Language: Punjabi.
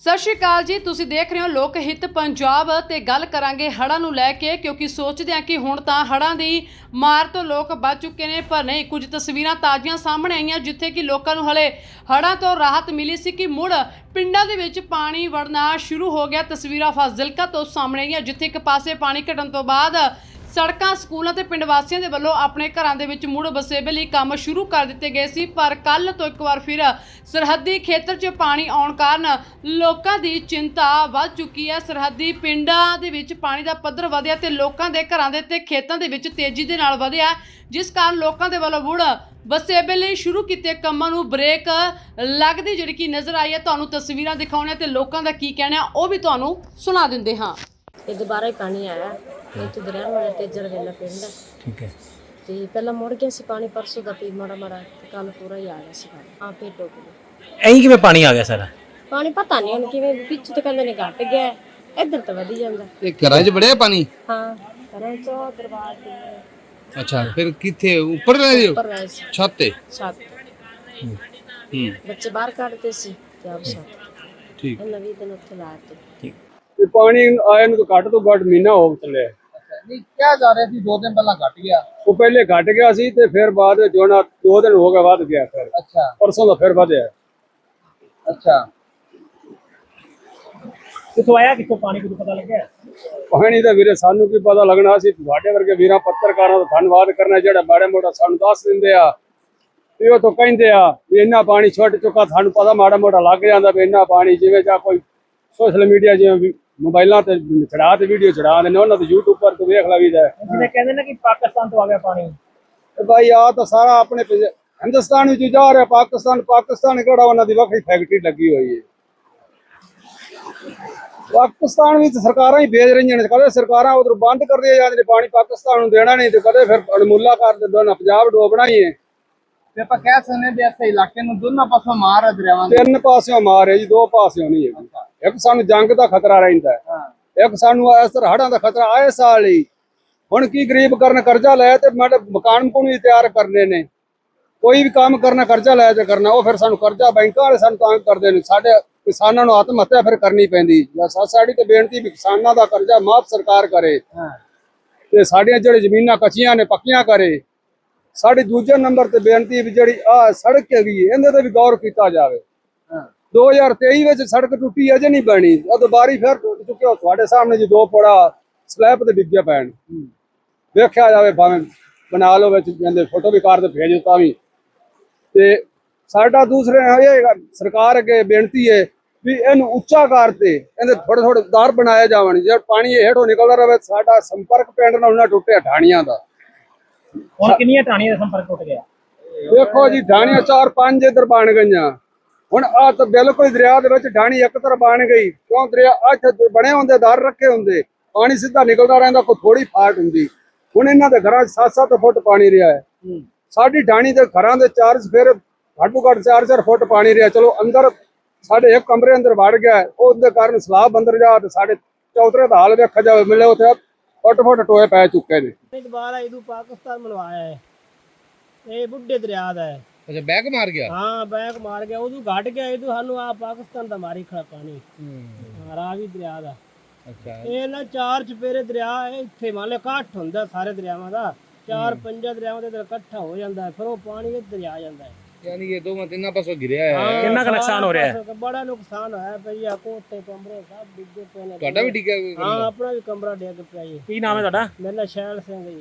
ਸਤਿ ਸ਼੍ਰੀ ਅਕਾਲ ਜੀ, ਤੁਸੀਂ ਦੇਖ ਰਹੇ ਹੋ ਲੋਕ ਹਿੱਤ ਪੰਜਾਬ ਤੇ ਗੱਲ ਕਰਾਂਗੇ ਹੜ੍ਹਾਂ ਨੂੰ ਲੈ ਕੇ, ਕਿਉਂਕਿ ਸੋਚਦੇ ਹਾਂ ਕਿ ਹੁਣ ਤਾਂ ਹੜ੍ਹਾਂ ਦੀ ਮਾਰ ਤੋਂ ਲੋਕ ਬਚ ਚੁੱਕੇ ਨੇ, ਪਰ ਨਹੀਂ, ਕੁਝ ਤਸਵੀਰਾਂ ਤਾਜ਼ੀਆਂ ਸਾਹਮਣੇ ਆਈਆਂ, ਜਿੱਥੇ ਕਿ ਲੋਕਾਂ ਨੂੰ ਹਲੇ ਹੜ੍ਹਾਂ ਤੋਂ ਰਾਹਤ ਮਿਲੀ ਸੀ ਕਿ ਮੁੜ ਪਿੰਡਾਂ ਦੇ ਵਿੱਚ ਪਾਣੀ ਵੜਨਾ ਸ਼ੁਰੂ ਹੋ ਗਿਆ। ਤਸਵੀਰਾਂ ਫਾਜ਼ਿਲਕਾ ਤੋਂ ਸਾਹਮਣੇ ਆਈਆਂ, ਜਿੱਥੇ ਇੱਕ ਪਾਸੇ ਪਾਣੀ ਘਟਣ ਤੋਂ ਬਾਅਦ ਸੜਕਾਂ, ਸਕੂਲਾਂ ਤੇ ਪਿੰਡ ਵਾਸੀਆਂ ਦੇ ਵੱਲੋਂ ਆਪਣੇ ਘਰਾਂ ਦੇ ਵਿੱਚ ਮੁੜ ਵਸੇਬੇ ਲਈ ਕੰਮ ਸ਼ੁਰੂ ਕਰ ਦਿੱਤੇ ਗਏ ਸੀ, ਪਰ ਕੱਲ ਤੋਂ ਇੱਕ ਵਾਰ ਫਿਰ ਸਰਹੱਦੀ ਖੇਤਰ 'ਚ ਪਾਣੀ ਆਉਣ ਕਾਰਨ ਲੋਕਾਂ ਦੀ ਚਿੰਤਾ ਵੱਧ ਚੁੱਕੀ ਹੈ। ਸਰਹੱਦੀ ਪਿੰਡਾਂ ਦੇ ਵਿੱਚ ਪਾਣੀ ਦਾ ਪੱਧਰ ਵਧਿਆ ਤੇ ਲੋਕਾਂ ਦੇ ਘਰਾਂ ਦੇ ਤੇ ਖੇਤਾਂ ਦੇ ਵਿੱਚ ਤੇਜ਼ੀ ਦੇ ਨਾਲ ਵਧਿਆ, ਜਿਸ ਕਾਰਨ ਲੋਕਾਂ ਦੇ ਵੱਲੋਂ ਮੁੜ ਵਸੇਬੇ ਲਈ ਸ਼ੁਰੂ ਕੀਤੇ ਕੰਮਾਂ ਨੂੰ ਬ੍ਰੇਕ ਲੱਗਦੀ ਜਿਹੜੀ ਕਿ ਨਜ਼ਰ ਆਈ ਹੈ। ਤੁਹਾਨੂੰ ਤਸਵੀਰਾਂ ਦਿਖਾਉਣੇ ਤੇ ਲੋਕਾਂ ਦਾ ਕੀ ਕਹਿਣਾ, ਉਹ ਵੀ ਤੁਹਾਨੂੰ ਸੁਣਾ ਦਿੰਦੇ ਹਾਂ। ਤੇ ਦੁਬਾਰਾ ਹੀ ਪਾਣੀ ਆਇਆ। ਇੱਥੇ ਦਰਿਆ ਵਾਲਾ ਤੇਜਰ ਵੇਲਾ ਪਿੰਡ ਹੈ। ਠੀਕ ਹੈ। ਤੇ ਪਹਿਲਾਂ ਮੁੜ ਗਿਆ ਸੀ ਪਾਣੀ ਪਰਸੋਂ ਦਾ ਪੀ ਮਾੜਾ ਮਾੜਾ ਤੇ ਕੱਲ ਪੂਰਾ ਹੀ ਆ ਗਿਆ ਸੀ ਪਾਣੀ। ਆ ਫੇਰ ਡੁੱਬ ਗਿਆ। ਐਂ ਕਿਵੇਂ ਪਾਣੀ ਆ ਗਿਆ ਸਾਰਾ? ਪਾਣੀ ਪਤਾ ਨਹੀਂ ਹੁਣ ਕਿਵੇਂ ਪਿੱਛੇ ਤੇ ਕਹਿੰਦੇ ਨੇ ਘਟ ਗਿਆ। ਹੈ, ਇੱਧਰ ਤਾਂ ਵਧੀ ਜਾਂਦਾ। ਇਹ ਘਰਾਂ 'ਚ ਬੜਿਆ ਪਾਣੀ? ਹਾਂ ਘਰਾਂ ਚੋਂ ਦਰਬਾਰ ਦੇ ਅੱਛਾ ਫਿਰ ਕਿੱਥੇ? ਉੱਪਰ ਰਹਿ ਰਹੇ ਹੋ ਉੱਪਰ ਰਹੇ ਸੀ ਛੱਤ ਤੇ? ਛੱਤ। ਹੂੰ। ਬੱਚੇ ਬਾਹਰ ਕੱਢਦੇ ਸੀ ਤੇ ਆਪ ਛੱਤ। ਠੀਕ। ਇਹ ਨਵੀਂ ਦਿਨ ਉੱਥੇ ਲਾਤੇ ਤੇ ਪਾਣੀ ਆਏ ਨੂੰ ਤਾਂ ਘੱਟ ਤੋਂ ਘੱਟ ਮਹੀਨਾ ਹੋ ਚੱਲਿਆ। ਨਹੀਂ ਕਿਹਾ ਜਾ ਰਿਹਾ ਸੀ ਦੋ ਦਿਨ ਪਹਿਲਾਂ ਘਟ ਗਿਆ। ਉਹ ਪਹਿਲੇ ਘਟ ਗਿਆ ਸੀ ਤੇ ਫਿਰ ਬਾਅਦ ਵਿੱਚ ਹੁਣ ਦੋ ਦਿਨ ਹੋ ਗਏ ਵੱਧ ਗਿਆ ਫਿਰ। ਅੱਛਾ। ਪਰਸੋਂ ਦਾ ਫਿਰ ਵਧਿਆ। ਅੱਛਾ। ਕਿੱਥੋਂ ਆਇਆ ਕਿੱਥੋਂ ਪਾਣੀ ਕੁਝ ਪਤਾ ਲੱਗਿਆ? ਪਾਣੀ ਦਾ ਵੀਰੇ ਸਾਨੂੰ ਕੀ ਪਤਾ ਲੱਗਣਾ ਸੀ ਤੁਹਾਡੇ ਵਰਗੇ ਵੀਰਾਂ ਪੱਤਰਕਾਰਾਂ ਦਾ ਧੰਨਵਾਦ ਕਰਨਾ ਜਿਹੜਾ ਮਾੜੇ ਮੋਟਾ ਸਾਨੂੰ ਦੱਸ ਦਿੰਦੇ ਆ। ਵੀ ਉਹ ਤੋਂ ਕਹਿੰਦੇ ਆ ਵੀ ਇੰਨਾ ਪਾਣੀ ਛੁੱਟ ਚੁੱਕਾ ਸਾਨੂੰ ਪਤਾ ਮਾੜਾ ਮੋਟਾ ਲੱਗ ਜਾਂਦਾ ਵੀ ਇੰਨਾ ਪਾਣੀ ਜਿਵੇਂ ਜਾਂ ਕੋਈ ਸੋਸ਼ਲ ਮੀਡੀਆ ਜਿਵੇਂ ਵੀ ਮੋਬਾਈਲਾਂ ਤੇ ਚੜਾ ਤੇ ਵੀਡੀਓ ਚੜਾ ਦਿੰਦੇ ਉਹਨਾਂ ਤੇ YouTube ਪਰ ਤੋਂ ਵੇਖ ਲਵੀਦਾ ਹੈ। ਜਿਵੇਂ ਕਹਿੰਦੇ ਨੇ ਕਿ ਪਾਕਿਸਤਾਨ ਤੋਂ ਆ ਗਿਆ ਪਾਣੀ। ਤੇ ਭਾਈ ਆ ਤਾਂ ਸਾਰਾ ਆਪਣੇ ਹਿੰਦੁਸਤਾਨ ਵਿੱਚ ਜਾ ਰਿਹਾ ਪਾਕਿਸਤਾਨ ਪਾਕਿਸਤਾਨ ਕਿਹੜਾ ਉਹਨਾਂ ਦੀ ਵੱਖਰੀ ਫੈਕਟਰੀ ਲੱਗੀ ਹੋਈ ਹੈ ਪਾਕਿਸਤਾਨ ਵਿੱਚ ਸਰਕਾਰਾਂ ਹੀ ਭੇਜ ਰਹੀਆਂ ਨੇ ਕਦੇ ਸਰਕਾਰਾਂ ਉਧਰ ਬੰਦ ਕਰ ਰਹੀਆਂ ਜਾਂਦੇ ਨੇ ਪਾਣੀ ਪਾਕਿਸਤਾਨ ਨੂੰ ਦੇਣਾ ਨਹੀਂ ਤੇ ਕਦੇ ਫਿਰ ਅਣਮੁੱਲਾ ਕਰ ਦਿੰਦੇ ਨੇ ਪੰਜਾਬ ਡੋਬਣਾ ਹੀ ਹੈ ਤੇ ਆਪਾਂ ਕਹਿ ਸਕਦੇ ਵੀ ਇਸ ਇਲਾਕੇ ਨੂੰ ਦੋਨਾਂ ਪਾਸੋਂ ਮਾਰ ਹੈ ਦਰਿਆਵਾਂ ਤਿੰਨ ਪਾਸਿਓਂ ਮਾਰ ਹੈ ਜੀ ਦੋ ਪਾਸਿਓਂ ਨਹੀਂ ਹੈ ਇੱਕ ਸਾਨੂੰ ਜੰਗ ਦਾ ਖਤਰਾ ਰਹਿੰਦਾ ਹੈ। ਇੱਕ ਸਾਨੂੰ ਇਸ ਤਰ੍ਹਾਂ ਦਾ ਖਤਰਾ ਆਏ ਸਾਲ ਹੀ। ਹੁਣ ਕੀ ਗਰੀਬ ਕਰਨ ਕਰਜ਼ਾ ਲਿਆ ਤੇ ਮਾੜੇ ਮਕਾਨ ਮਕੂਨ ਵੀ ਤਿਆਰ ਕਰਨੇ ਨੇ। ਕੋਈ ਵੀ ਕੰਮ ਕਰਨਾ ਕਰਜ਼ਾ ਲੈ ਕੇ ਕਰਨਾ ਉਹ ਫਿਰ ਸਾਨੂੰ ਕਰਜ਼ਾ ਬੈਂਕਾਂ ਵਾਲੇ ਸਾਨੂੰ ਤੰਗ ਕਰਦੇ ਨੇ। ਸਾਡੇ ਕਿਸਾਨਾਂ ਨੂੰ ਆਤਮ ਹੱਤਿਆ ਫਿਰ ਕਰਨੀ ਪੈਂਦੀ। ਜਾਂ ਸਾਡੀ ਤੇ ਬੇਨਤੀ ਵੀ ਕਿਸਾਨਾਂ ਦਾ ਕਰਜ਼ਾ ਮਾਫ ਸਰਕਾਰ ਕਰੇ। ਤੇ ਸਾਡੀਆਂ ਜਿਹੜੀ ਜ਼ਮੀਨਾਂ ਕੱਚੀਆਂ ਨੇ ਪੱਕੀਆਂ ਕਰੇ। ਸਾਡੀ ਦੂਜੇ ਨੰਬਰ ਤੇ ਬੇਨਤੀ ਵੀ ਜਿਹੜੀ ਆ ਸੜਕ ਹੈਗੀ ਹੈ, ਇਹਦੇ ਤੇ ਵੀ ਗੌਰ ਕੀਤਾ ਜਾਵੇ। 2023 ਵਿੱਚ ਸੜਕ ਟੁੱਟੀ ਅਜੇ ਨਹੀਂ ਬਣੀ। ਉਹ ਦੁਬਾਰੀ ਫਿਰ ਟੁੱਟ ਚੁੱਕੀ ਉਹ ਤੁਹਾਡੇ ਸਾਹਮਣੇ ਜੀ ਦੋ ਪੋੜਾ ਸਲੈਬ ਤੇ ਡਿੱਗਿਆ ਪੈਣ। ਵੇਖਿਆ ਜਾਵੇ ਭਾਵੇਂ ਬਣਾ ਲਓ ਵਿੱਚ ਕਹਿੰਦੇ ਫੋਟੋ ਵੀ ਕਾਰ ਤੇ ਭੇਜ ਦਿੱਤਾ ਵੀ। ਤੇ ਸਾਡਾ ਦੂਸਰੇ ਇਹ ਸਰਕਾਰ ਅੱਗੇ ਬੇਨਤੀ ਹੈ ਵੀ ਇਹਨੂੰ ਉੱਚਾ ਕਰਤੇ ਇਹਦੇ ਥੋੜੇ ਥੋੜੇ ਦਰ ਬਣਾਏ ਜਾਵਣ। ਜੇ ਪਾਣੀ ਹੇਠੋਂ ਨਿਕਲਦਾ ਰਹੇ ਸਾਡਾ ਸੰਪਰਕ ਪਿੰਡ ਨਾਲ ਨਾ ਟੁੱਟੇ ਢਾਣੀਆਂ ਦਾ। ਹੁਣ ਕਿੰਨੀਆਂ ਟਾਣੀਆਂ ਦਾ ਸੰਪਰਕ ਟੁੱਟ ਗਿਆ? ਵੇਖੋ ਜੀ ਢਾਣੀਆਂ ਚਾਰ ਪੰਜ ਇਧਰ ਬਣ ਗਈਆਂ। ਹੁਣ ਆ ਤਾਂ ਬਿਲਕੁਲ ਦਰਿਆ ਦੇ ਵਿੱਚ ਢਾਣੀ ਇੱਕ ਤਰ੍ਹਾਂ ਬਣ ਗਈ। ਕਿਉਂ ਦਰਿਆ ਇੱਥੇ ਬਣੇ ਹੁੰਦੇ ਦਰ ਰੱਖੇ ਹੁੰਦੇ ਪਾਣੀ ਸਿੱਧਾ ਨਿਕਲਦਾ ਰਹਿੰਦਾ ਕੋਈ ਥੋੜੀ ਫਾਟ ਹੁੰਦੀ। ਹੁਣ ਇਹਨਾਂ ਦੇ ਘਰਾਂ 'ਚ 7-7 ਫੁੱਟ ਪਾਣੀ ਰਿਹਾ ਹੈ। ਸਾਡੀ ਢਾਣੀ ਦੇ ਘਰਾਂ ਦੇ ਚਾਰ ਫਿਰ ਘੱਟੋ ਘੱਟ 4-4 ਫੁੱਟ ਪਾਣੀ ਰਿਹਾ। ਚਲੋ ਅੰਦਰ ਸਾਡੇ ਇੱਕ ਕਮਰੇ ਅੰਦਰ ਵੜ ਗਿਆ ਉਹਦੇ ਕਾਰਨ ਸਲਾਬ ਅੰਦਰ ਜਾ ਤੇ ਸਾਡੇ ਚੌਧਰੇ ਦਾ ਹਾਲ ਵੇਖਿਆ ਜਾਵੇ ਮਿਲੇ ਉੱਥੇ ਫੁੱਟ ਫੁੱਟ ਟੋਏ ਪੈ ਚੁੱਕੇ ਨੇ। ਦੁਬਾਰਾ ਇਹਨੂੰ ਪਾਕਿਸਤਾਨ ਮਲਵਾਇਆ ਹੈ। ਇਹ ਬੁੱਢੇ ਦਰਿਆ ਦਾ ਹੈ। ਅੱਛਾ ਬੈਕ ਮਾਰ ਗਿਆ? ਹਾਂ ਬੈਕ ਮਾਰ ਗਿਆ ਉਦੋਂ ਘਟ ਗਿਆ ਇਹਦੋਂ ਸਾਨੂੰ ਆ ਪਾਕਿਸਤਾਨ ਦਾ ਮਾਰੀ ਖੜਾ ਪਾਣੀ। ਹਾਂ, ਰਾਵੀ ਦਰਿਆ ਦਾ। ਅੱਛਾ। ਇਹ ਨਾ ਚਾਰ ਚਪੇਰੇ ਦਰਿਆ ਹੈ, ਇੱਥੇ ਮੰਨ ਲਿਆ ਇਕੱਠ ਹੁੰਦਾ ਸਾਰੇ ਦਰਿਆਵਾਂ ਦਾ। ਚਾਰ ਪੰਜਾਂ ਦਰਿਆਵਾਂ ਦੇ ਅੰਦਰ ਇਕੱਠਾ ਹੋ ਜਾਂਦਾ ਹੈ ਫਿਰ ਉਹ ਪਾਣੀ ਇੱਧਰ ਆ ਜਾਂਦਾ ਹੈ। ਯਾਨੀ ਇਹ ਦੋਵਾਂ ਤਿੰਨਾਂ ਪਾਸੋਂ ਗਿਰਿਆ ਹੈ। ਕਿੰਨਾ ਕੁ ਨੁਕਸਾਨ ਹੋ ਰਿਹਾ ਹੈ? ਬੜਾ ਨੁਕਸਾਨ ਹੋਇਆ ਪਈ ਆ ਕੋਠੇ ਕਮਰੇ ਸਭ ਡਿੱਗੇ ਪਏ ਨੇ। ਤੁਹਾਡਾ ਵੀ ਡਿੱਗਿਆ ਕੋਈ ਹਾਂ ਆਪਣਾ ਵੀ ਕਮਰਾ ਡਿੱਗ ਪਿਆ ਜੀ। ਕੀ ਨਾਮ ਹੈ ਤੁਹਾਡਾ? ਮੇਰਾ ਸ਼ੈਲ ਸਿੰਘ ਜੀ।